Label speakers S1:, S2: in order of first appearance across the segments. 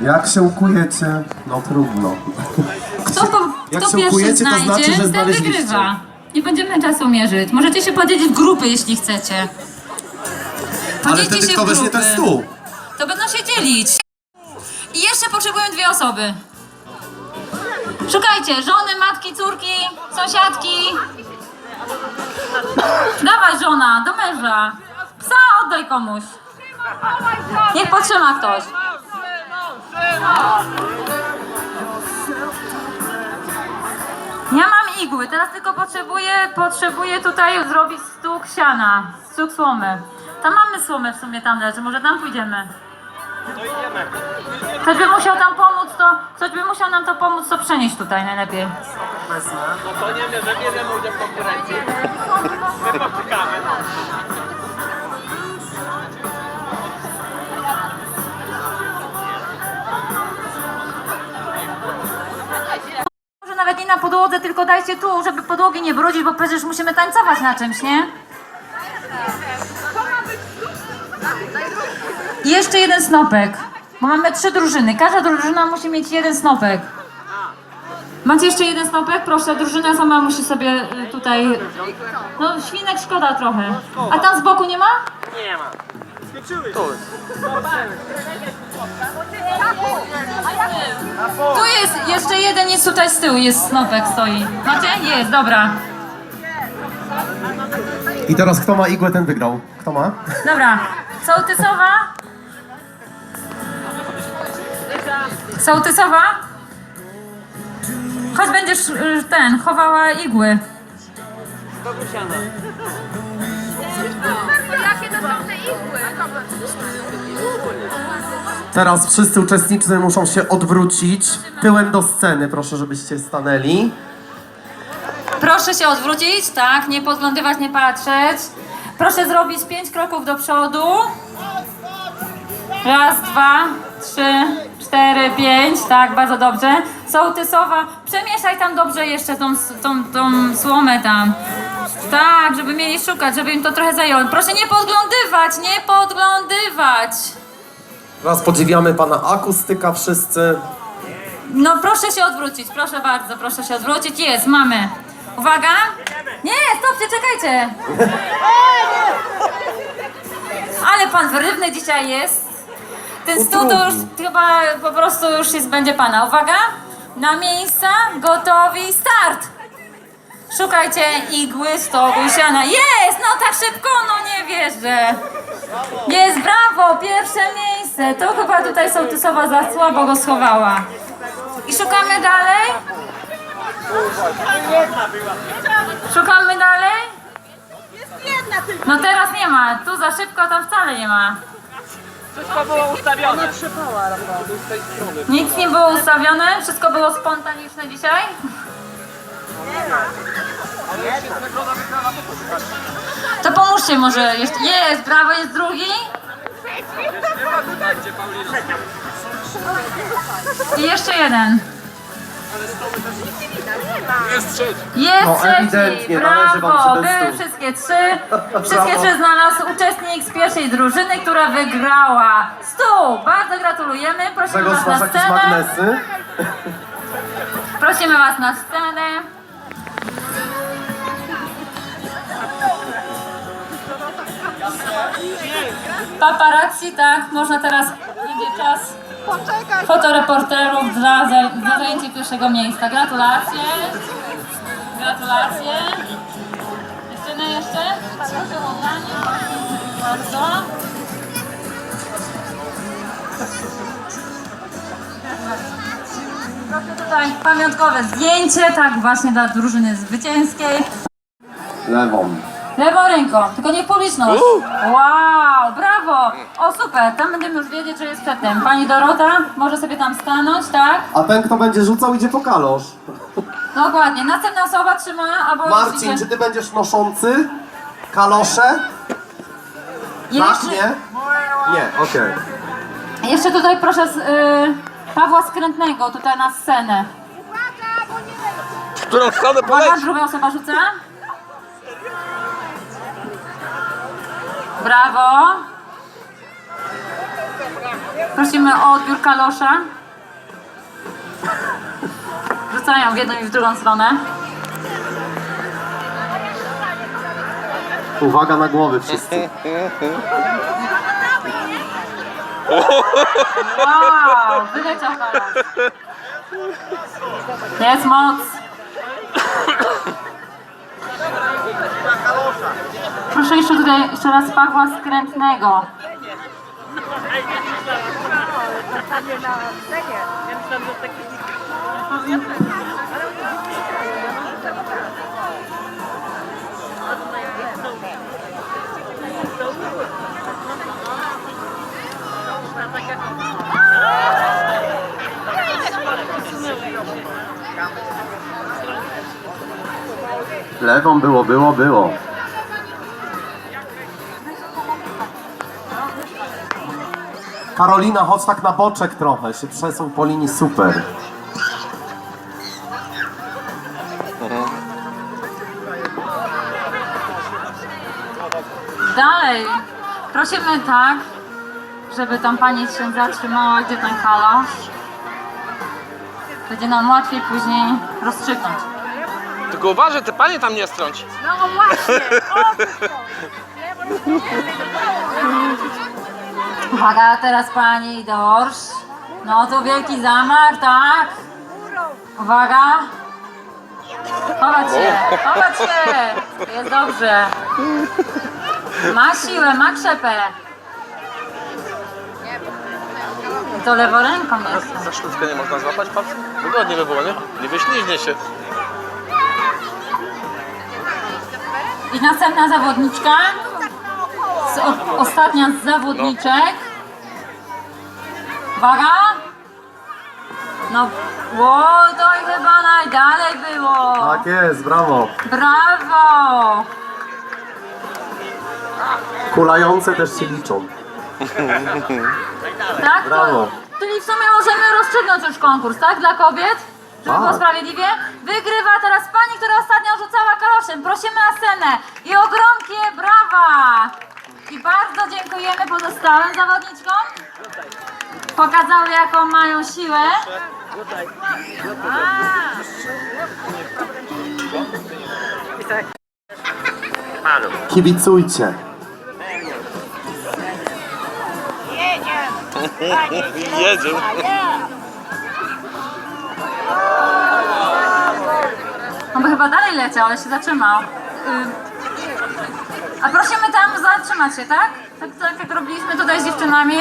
S1: Jak się ukujecie, no trudno.
S2: Kto, po,
S1: Jak
S2: kto
S1: się
S2: pierwszy
S1: ukujecie, to
S2: znajdzie,
S1: znaczy, że
S2: ten
S1: znaleźliście.
S2: wygrywa. Nie będziemy czasu mierzyć. Możecie się podzielić w grupy, jeśli chcecie.
S1: Ale
S2: Podzielcie
S1: wtedy
S2: się
S1: kto
S2: w
S1: weźmie
S2: grupy.
S1: ten stół?
S2: To będą się dzielić. I jeszcze potrzebują dwie osoby. Szukajcie żony, matki, córki, sąsiadki. Dawaj żona, do męża. Psa oddaj komuś. Niech potrzyma ktoś. Ja mam igły, teraz tylko potrzebuję, potrzebuję tutaj zrobić stuk siana, stuk słomy. Tam mamy słomę w sumie tam leży, może tam pójdziemy. Ktoś by musiał tam pomóc, to ktoś by musiał nam to pomóc, to przenieść tutaj najlepiej.
S3: No to nie bierzemy udział w konkurencji. My poczekamy.
S2: Nawet nie na podłodze, tylko dajcie tu, żeby podłogi nie brudzić, bo przecież musimy tańcować na czymś, nie? I jeszcze jeden snopek, bo mamy trzy drużyny. Każda drużyna musi mieć jeden snopek. Macie jeszcze jeden snopek? Proszę, drużyna sama musi sobie y, tutaj... No, świnek szkoda trochę. A tam z boku nie ma?
S3: Nie ma.
S2: Tu jest, jeszcze jeden jest tutaj z tyłu, jest snopek stoi. Macie? Jest, dobra.
S1: I teraz kto ma igłę, ten wygrał. Kto ma?
S2: Dobra, sołtysowa. Sołtysowa. Chodź będziesz y, ten, chowała igły.
S4: Jakie to są te igły?
S1: Teraz wszyscy uczestnicy muszą się odwrócić tyłem do sceny. Proszę, żebyście stanęli.
S2: Proszę się odwrócić, tak, nie podglądywać, nie patrzeć. Proszę zrobić pięć kroków do przodu. Raz, dwa, trzy, cztery, pięć, tak, bardzo dobrze. Sołtysowa, przemieszaj tam dobrze jeszcze tą, tą, tą słomę tam. Tak, żeby mieli szukać, żeby im to trochę zajęło. Proszę nie podglądywać, nie podglądywać.
S1: Teraz podziwiamy pana akustyka wszyscy.
S2: No proszę się odwrócić, proszę bardzo, proszę się odwrócić. Jest, mamy. Uwaga. Nie, stopcie, czekajcie. Ale pan wyrywny dzisiaj jest. Ten stół to już chyba po prostu już jest, będzie pana. Uwaga. Na miejsca, gotowi, start. Szukajcie igły, stogu i siana. Jest! No tak szybko, no nie wierzę. Jest, brawo, pierwsze miejsce. To chyba tutaj sołtysowa za słabo go schowała. I szukamy dalej? Szukamy dalej? No teraz nie ma. Tu za szybko, tam wcale nie ma.
S3: Wszystko było ustawione.
S2: Nic nie było ustawione? Wszystko było spontaniczne dzisiaj? To pomóżcie może jeszcze. Jest, brawo, jest drugi. I jeszcze jeden.
S3: Jest trzeci.
S2: Jest
S1: No,
S2: trzeci,
S1: ewidentnie, należy wam
S2: brawo,
S1: się
S2: były wszystkie trzy. Wszystkie
S1: Brawo.
S2: trzy znalazł uczestnik z pierwszej drużyny, która wygrała. Stół, bardzo gratulujemy, prosimy was na scenę.
S1: magnesy?
S2: Prosimy was na scenę. Paparazzi, tak, można teraz, będzie czas fotoreporterów dla, dla zajęcia pierwszego miejsca. Gratulacje. Gratulacje. Dziewczyny jeszcze? Proszę o oddanie. Bardzo. Proszę tutaj pamiątkowe zdjęcie, tak właśnie dla drużyny zwycięskiej.
S1: Lewą.
S2: Lewą ręką, tylko nie w publiczność. Wow, brawo! O super, tam będziemy już wiedzieć, że jest przedtem. Pani Dorota może sobie tam stanąć, tak?
S1: A ten, kto będzie rzucał, idzie po kalosz.
S2: Dokładnie. Następna osoba trzyma, albo już
S1: Marcin,
S2: idzie.
S1: czy ty będziesz noszący kalosze? Tak,
S2: Jeszcze,
S1: nie? Nie, okej.
S2: jeszcze tutaj proszę z, y, Pawła Skrętnego tutaj na scenę.
S3: W którą stronę
S2: Uwaga,
S3: poleci?
S2: druga osoba rzuca. Brawo. Prosimy o odbiór kalosza. Rzucają w jedną i w drugą stronę.
S1: Uwaga na głowy wszyscy.
S2: Wow, wyleciał kalosz. Jest moc. Proszę jeszcze tutaj jeszcze raz Pawła Skrętnego.
S1: Lewą było, było, było. Karolina, chodź tak na boczek trochę, się przesuń po linii, super.
S2: Dalej. Prosimy tak, żeby tam pani się zatrzymała, gdzie ten kalosz. Będzie nam łatwiej później rozstrzygnąć.
S3: Tylko uważaj, te panie tam nie strąć.
S2: No właśnie! Uwaga, teraz pani dorsz. No to wielki zamach, tak? Uwaga! Chować się, chować się! Jest dobrze. Ma siłę, ma krzepę. I to leworęką jest.
S3: Za sztuczkę nie można złapać palcem? Wygodnie by było, nie? Nie wyśliźnie się.
S2: I następna zawodniczka. Z, o, ostatnia z zawodniczek. Uwaga! No, ło, to chyba najdalej było.
S1: Tak jest, brawo.
S2: Brawo!
S1: Kulające też się liczą.
S2: Tak? To,
S1: Brawo.
S2: czyli w sumie możemy rozstrzygnąć już konkurs, tak? Dla kobiet? Żeby było
S1: Tak.
S2: sprawiedliwie. Wygrywa teraz pani, która ostatnio rzucała kaloszem. Prosimy na scenę. I ogromkie brawa! I bardzo dziękujemy pozostałym zawodniczkom. Pokazały, jaką mają siłę.
S1: Kibicujcie.
S3: Jedzie.
S2: On by chyba dalej leciał, ale się zatrzymał. Y, A prosimy tam zatrzymać się, tak? Tak, tak jak robiliśmy tutaj z dziewczynami,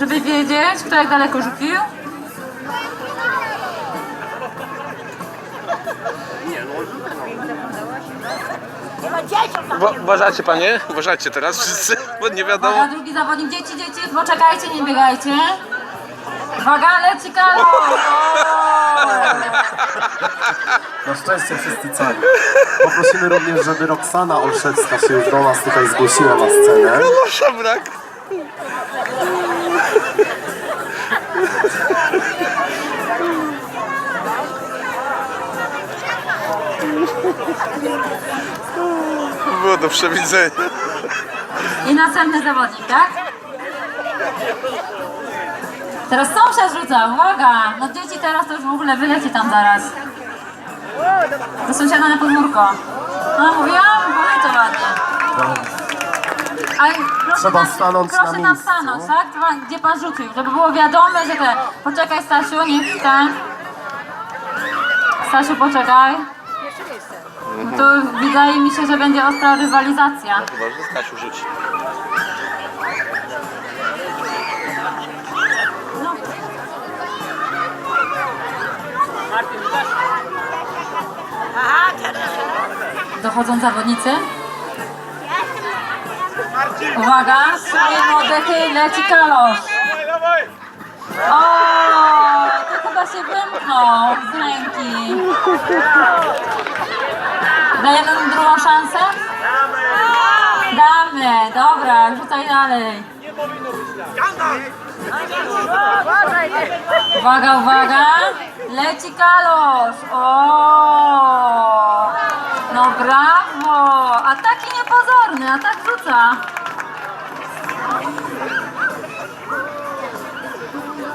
S2: żeby wiedzieć, kto jak daleko rzucił.
S3: Uwa- Uważajcie panie, uważajcie teraz wszyscy, bo nie wiadomo.
S2: Uwaga, drugi zawodnik. Dzieci, dzieci, poczekajcie, nie biegajcie. Uwaga, leci kalo!
S1: Na szczęście wszyscy cali. Poprosimy również, żeby Roxana Olszewska się już do nas tutaj zgłosiła na scenę.
S3: Kalosza brak. Było do przewidzenia.
S2: I następny zawodnik, tak? Teraz sąsiad rzuca, uwaga! No dzieci teraz to już w ogóle wyleci tam zaraz. Do sąsiada na podwórko. No mówiłam, powiedz ładnie. Ale proszę
S1: Trzeba
S2: tam-
S1: stanąć
S2: proszę
S1: na
S2: tam
S1: miejscu.
S2: stanąć, tak? Gdzie pan rzucił, żeby było wiadome, że te... Poczekaj Stasiu, niech ten... Stasiu, poczekaj. No to wydaje mi się, że będzie ostra rywalizacja.
S3: Chyba, że Stasiu rzuci.
S2: Dochodzą zawodnicy. Uwaga, swoje oddechy, leci kalosz. O, to chyba się wymknął z ręki. Dajemy mu drugą szansę? Damy, dobra, rzucaj dalej. Uwaga, uwaga, leci kalosz. O, brawo, a taki niepozorny, a tak rzuca.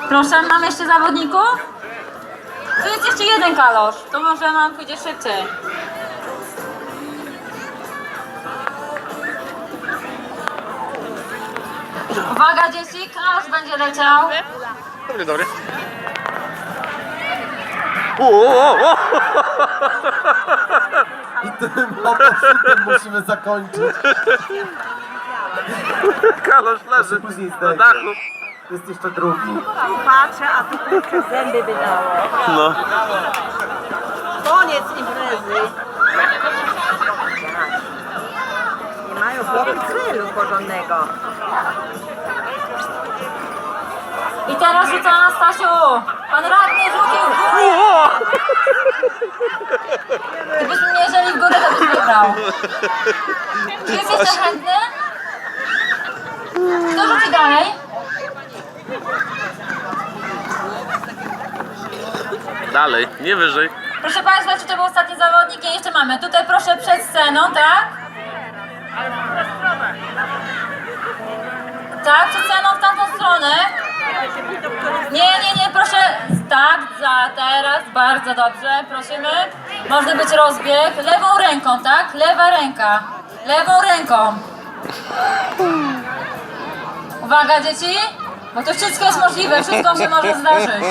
S2: Proszę, mam jeszcze zawodników? Tu jest jeszcze jeden kalosz, to może nam pójdzie szybciej. Uwaga dzieci, kalosz będzie leciał.
S3: Dobry, dobry. O, o.
S1: I tym motocykletem musimy zakończyć.
S3: Kalosz leży
S1: Później
S3: na
S1: zdejmie.
S3: dachu.
S1: Jest jeszcze drugi.
S4: Patrzę, a tu kurczę zęby wydało.
S3: No.
S4: Koniec imprezy. Nie mają chłopy celu porządnego.
S2: I teraz rzuca Anastasiu. Pan radny rzucił w górę.
S3: O,
S2: Gdybyśmy mierzyli w górę, to byś wygrał. Czy jest jeszcze chętny? Kto rzuci dalej?
S3: Dalej, nie wyżej.
S2: Proszę Państwa, czy to był ostatni zawodnik? I jeszcze mamy. Tutaj proszę przed sceną, tak? Tak, przed sceną w tamtą stronę. Nie, nie, nie, proszę. Tak, za teraz, bardzo dobrze, prosimy. Można być rozbieg. Lewą ręką, tak? Lewa ręka. Lewą ręką. Uwaga, dzieci, bo to wszystko jest możliwe, wszystko się może zdarzyć.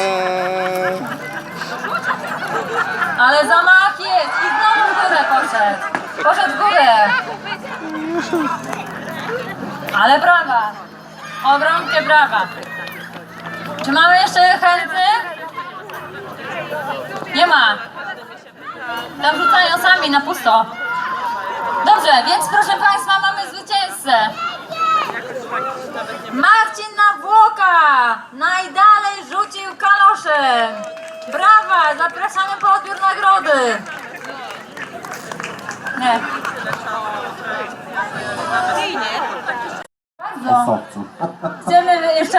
S2: Ale zamach jest i znowu w górę poszedł. Poszedł w górę. Ale brawa. Ogromnie brawa. Czy mamy jeszcze chętnych? Nie ma. Tam rzucają sami na pusto. Dobrze, więc proszę Państwa, mamy zwycięzcę. Marcin Nawłoka najdalej rzucił kaloszem. Brawa, zapraszamy po odbiór nagrody. Nie. Bardzo. Chcemy jeszcze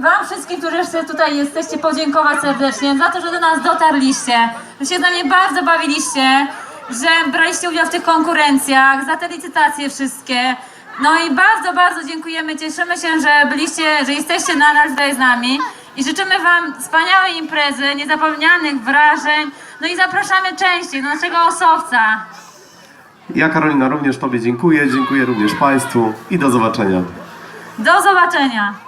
S2: Wam wszystkim, którzy jeszcze tutaj jesteście, podziękować serdecznie za to, że do nas dotarliście, że się z nami bardzo bawiliście, że braliście udział w tych konkurencjach, za te licytacje wszystkie. No i bardzo, bardzo dziękujemy, cieszymy się, że byliście, że jesteście nadal tutaj z nami i życzymy Wam wspaniałej imprezy, niezapomnianych wrażeń, no i zapraszamy częściej do naszego Osowca.
S1: Ja Karolina również Tobie dziękuję, dziękuję również Państwu i do zobaczenia.
S2: Do zobaczenia!